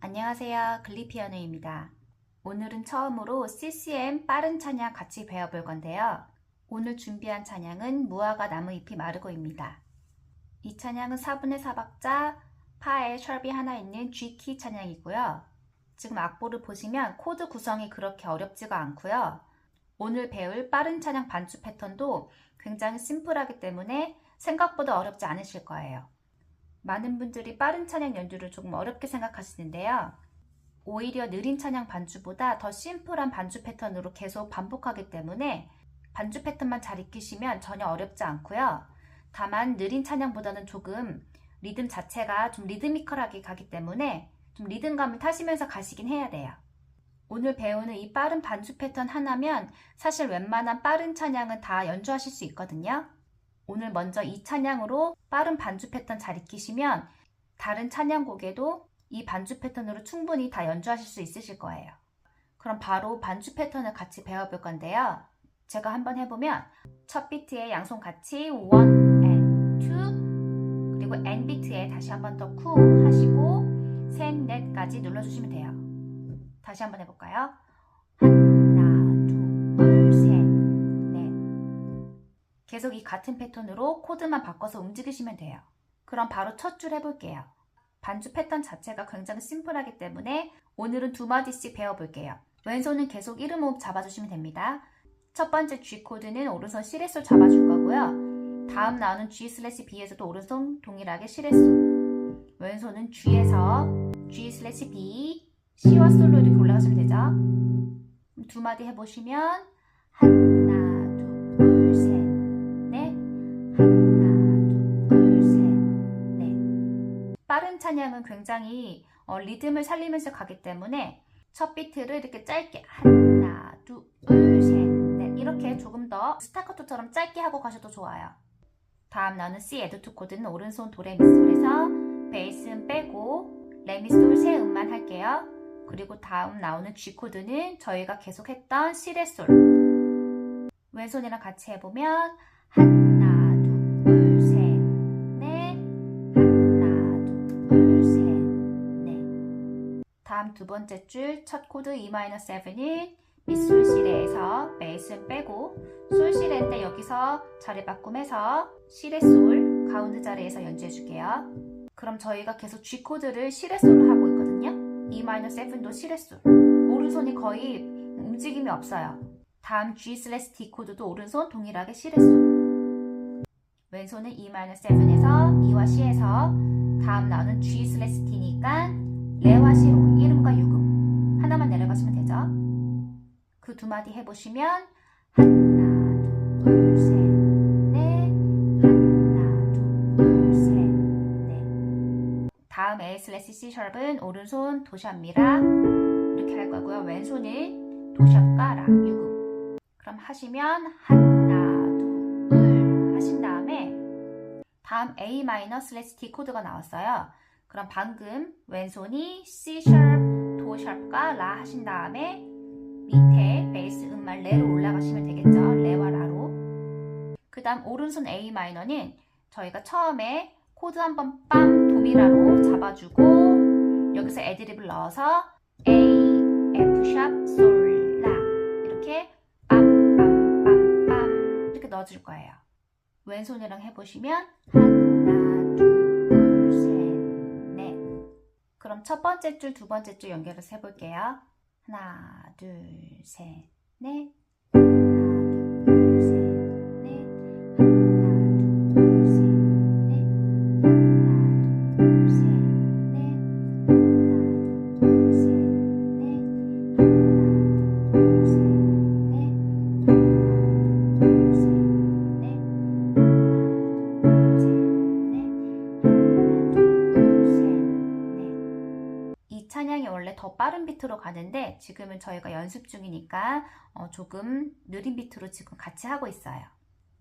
안녕하세요. 글리피아노입니다. 오늘은 처음으로 CCM 빠른 찬양 같이 배워볼 건데요. 오늘 준비한 찬양은 무화과 나무 잎이 마르고입니다. 이 찬양은 4분의 4박자 파에 셜비 하나 있는 G키 찬양이고요. 지금 악보를 보시면 코드 구성이 그렇게 어렵지가 않고요. 오늘 배울 빠른 찬양 반주 패턴도 굉장히 심플하기 때문에 생각보다 어렵지 않으실 거예요. 많은 분들이 빠른 찬양 연주를 조금 어렵게 생각하시는데요. 오히려 느린 찬양 반주보다 더 심플한 반주 패턴으로 계속 반복하기 때문에 반주 패턴만 잘 익히시면 전혀 어렵지 않고요. 다만 느린 찬양보다는 조금 리듬 자체가 좀 리드미컬하게 가기 때문에 좀 리듬감을 타시면서 가시긴 해야 돼요. 오늘 배우는 이 빠른 반주 패턴 하나면 사실 웬만한 빠른 찬양은 다 연주하실 수 있거든요. 오늘 먼저 이 찬양으로 빠른 반주 패턴 잘 익히시면 다른 찬양곡에도 이 반주 패턴으로 충분히 다 연주하실 수 있으실 거예요. 그럼 바로 반주 패턴을 같이 배워볼 건데요. 제가 한번 해보면 첫 비트에 양손 같이 1 and 2 그리고 N 비트에 다시 한번 더 쿵 하시고 셋, 넷까지 눌러주시면 돼요. 다시 한번 해볼까요? 계속 이 같은 패턴으로 코드만 바꿔서 움직이시면 돼요. 그럼 바로 첫 줄 해볼게요. 반주 패턴 자체가 굉장히 심플하기 때문에 오늘은 두 마디씩 배워볼게요. 왼손은 계속 1음 호흡 잡아주시면 됩니다. 첫 번째 G 코드는 오른손 C레솔 잡아줄 거고요. 다음 나오는 G 슬래시 B에서도 오른손 동일하게 C레솔. 왼손은 G에서 G 슬래시 B, C와 솔로 이렇게 올라가시면 되죠. 두 마디 해보시면 하 찬양은 굉장히 어, 리듬을 살리면서 가기 때문에 첫 비트를 이렇게 짧게 하나, 둘, 셋, 넷 이렇게 조금 더 스타카토처럼 짧게 하고 가셔도 좋아요. 다음 나오는 C 에드2 코드는 오른손 도레미솔에서 베이스는 빼고 레미솔 세 음만 할게요. 그리고 다음 나오는 G 코드는 저희가 계속 했던 시레솔. 왼손이랑 같이 해보면 하 다음 두 번째 줄 첫 코드 E-7은 미솔 시레에서 베이스는 빼고 솔 시레인데 여기서 자리 바꿈해서 시레 솔 가운데 자리에서 연주해 줄게요. 그럼 저희가 계속 G 코드를 시레 솔로 하고 있거든요. E-7도 시레 솔. 오른손이 거의 움직임이 없어요. 다음 G 슬래시 D 코드도 오른손 동일하게 시레 솔. 왼손은 E-7에서 E와 C에서 다음 나오는 G 슬래시 D 두 마디 해보시면 하나 둘 셋 넷 하나 둘 셋 넷 다음 A 슬래시 C 샵은 오른손 도샵 미라 이렇게 할 거고요. 왼손은 도샵과 라 6음 그럼 하시면 하나 둘 하신 다음에 다음 A 마이너 슬래시 D 코드가 나왔어요. 그럼 방금 왼손이 C 샵, 도 샵과 라 하신 다음에 베이스 음말 레로 올라가시면 되겠죠. 레와 라로. 그 다음 오른손 A 마이너는 저희가 처음에 코드 한번 빰 도미라로 잡아주고 여기서 애드립을 넣어서 A, F 샵, 솔, 라 이렇게 빰빰빰빰 이렇게 넣어줄 거예요. 왼손이랑 해보시면 하나, 둘, 셋, 넷. 그럼 첫 번째 줄, 두 번째 줄 연결해서 해볼게요. 하나, 둘, 셋, 넷. 찬양이 원래 더 빠른 비트로 가는데 지금은 저희가 연습 중이니까 어, 조금 느린 비트로 지금 같이 하고 있어요.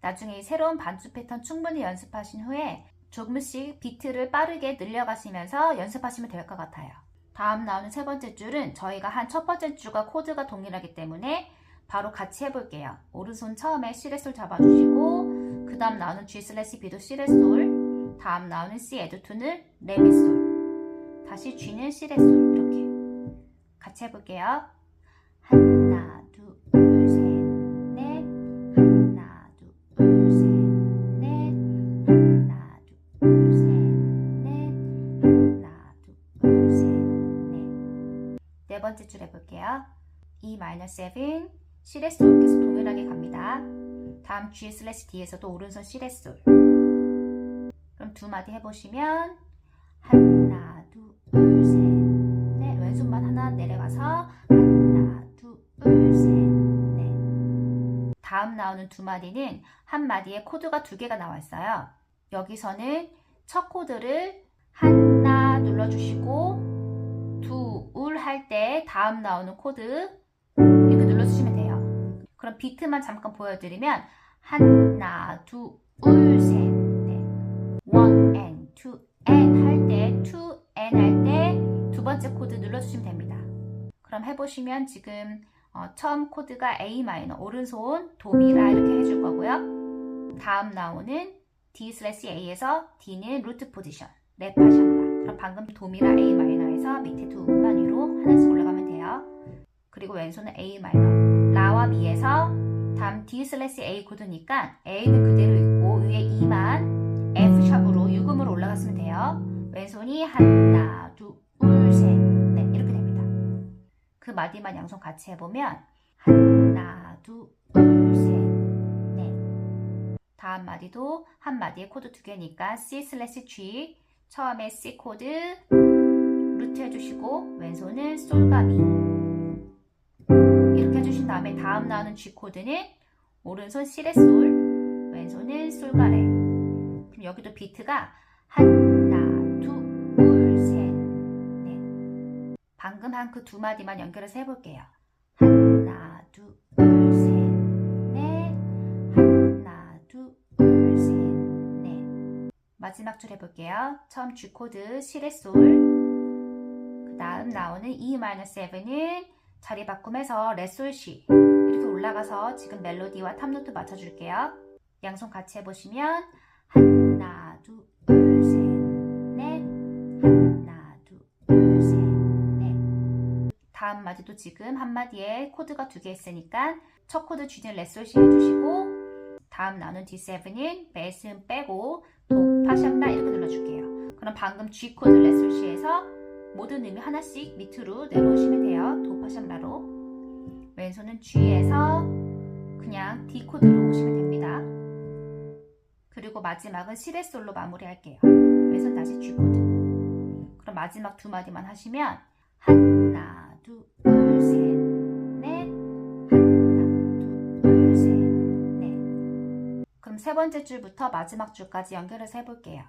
나중에 이 새로운 반주 패턴 충분히 연습하신 후에 조금씩 비트를 빠르게 늘려가시면서 연습하시면 될 것 같아요. 다음 나오는 세 번째 줄은 저희가 한 첫 번째 줄과 코드가 동일하기 때문에 바로 같이 해볼게요. 오른손 처음에 시레솔 잡아주시고 그 다음 나오는 G 슬래시 B도 시레솔 다음 나오는 C 에드2는 레미솔 다시 G는 이렇게 같이 해볼게요. 하나, 둘, 셋, 넷. 하나, 둘, 셋, 넷. 하나, 둘, 셋, 넷. 하나, 둘, 셋, 넷. 네 번째 줄 해볼게요. E 마이너 7, C레솔 계속 동일하게 갑니다. 다음 G 슬래시 D에서도 오른손 C레솔. 그럼 두 마디 해보시면 하나, 내려가서 하나, 둘, 셋, 넷. 다음 나오는 두 마디는 한 마디에 코드가 두 개가 나와 있어요. 여기서는 첫 코드를 하나 눌러주시고 둘할때 다음 나오는 코드 이렇게 눌러주시면 돼요. 그럼 비트만 잠깐 보여드리면 하나, 둘, 셋, 넷. one and two and 할 때 two and 할 때 두 번째 코드 눌러주시면 됩니다. 그럼 해보시면 지금 어, 처음 코드가 A 마이너 오른손 도미라 이렇게 해줄 거고요. 다음 나오는 D 슬래시 A에서 D는 루트 포지션 레파샹라. 그럼 방금 도미라 A 마이너에서 밑에 두 음만 위로 하나씩 올라가면 돼요. 그리고 왼손은 A 마이너 라와 미에서 다음 D 슬래시 A 코드니까 A는 그대로 있고 위에 E만 F 샵으로 유금으로 올라갔으면 돼요. 왼손이 하나, 둘, 셋. 그 마디만 양손 같이 해보면 하나, 둘, 셋, 넷. 다음 마디도 한 마디에 코드 두 개니까 C 슬래시 G. 처음에 C 코드 루트 해주시고 왼손은 솔과 미. 이렇게 해주신 다음에 다음 나오는 G 코드는 오른손 C레 솔 왼손은 솔과 레 그럼 여기도 비트가 하나, 방금 한 그 두 마디만 연결해서 해볼게요. 하나, 둘, 셋, 넷. 하나, 둘, 셋, 넷. 마지막 줄 해볼게요. 처음 G 코드 C레 솔. 그 다음 나오는 E-7은 자리 바꿈해서 레솔 C 이렇게 올라가서 지금 멜로디와 탑노트 맞춰줄게요. 양손 같이 해보시면 하나, 둘, 다음 마디도 지금 한 마디에 코드가 두 개 있으니까 첫 코드 G는 레솔시 해주시고 다음 나눈 D7은 베이스는 빼고 도, 파샹라 이렇게 눌러줄게요. 그럼 방금 G 코드 레솔시에서 모든 음이 하나씩 밑으로 내려오시면 돼요. 도, 파샹라로. 왼손은 G에서 그냥 D 코드로 오시면 됩니다. 그리고 마지막은 시레솔로 마무리할게요. 왼손 다시 G 코드. 그럼 마지막 두 마디만 하시면 하나, 그럼 세 번째 줄부터 마지막 줄까지 연결해서 해볼게요.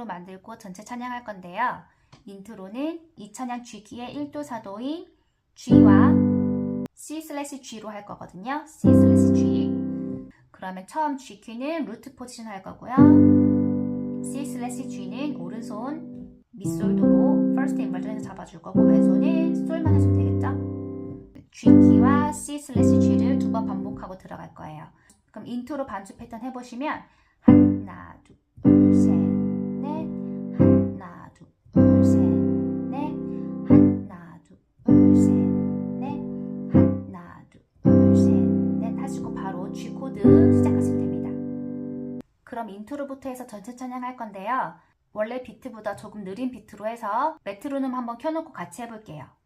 인트로 만들고 전체 찬양할 건데요. 인트로는 이 찬양 G키의 1도 4도인 G와 C 슬래시 G로 할 거거든요. C 슬래시 G. 그러면 처음 G키는 루트 포지션 할 거고요. C 슬래시 G는 오른손 밑솔도로 first inversion에서 잡아줄 거고 왼손은 솔만 해주면 되겠죠? G키와 C 슬래시 G를 두 번 반복하고 들어갈 거예요. 그럼 인트로 반주 패턴 해보시면 하나, 둘, 셋, 인트로부터 해서 전체 찬양 할 건데요. 원래 비트보다 조금 느린 비트로 해서 메트로놈 한번 켜놓고 같이 해볼게요.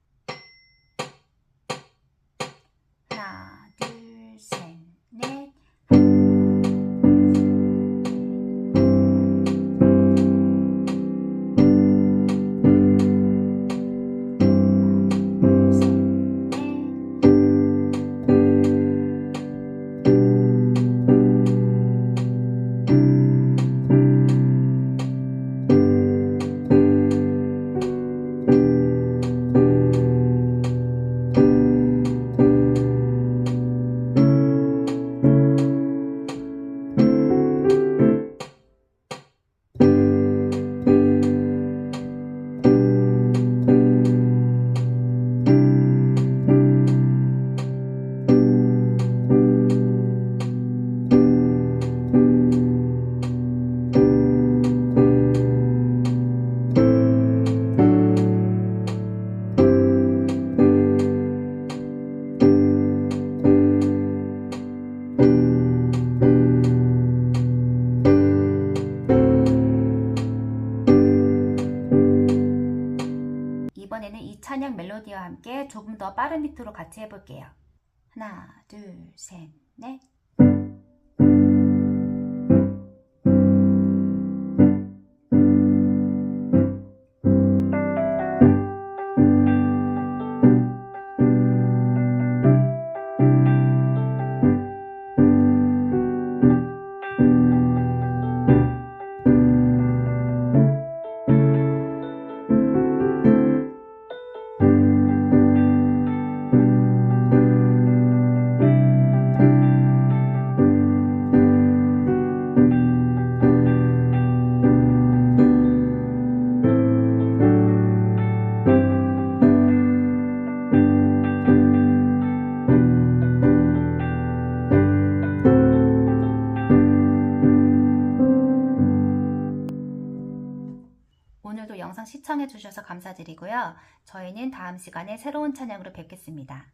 찬양 멜로디와 함께 조금 더 빠른 비트로 같이 해볼게요. 하나, 둘, 셋, 넷. 시청해 주셔서 감사드리고요. 저희는 다음 시간에 새로운 찬양으로 뵙겠습니다.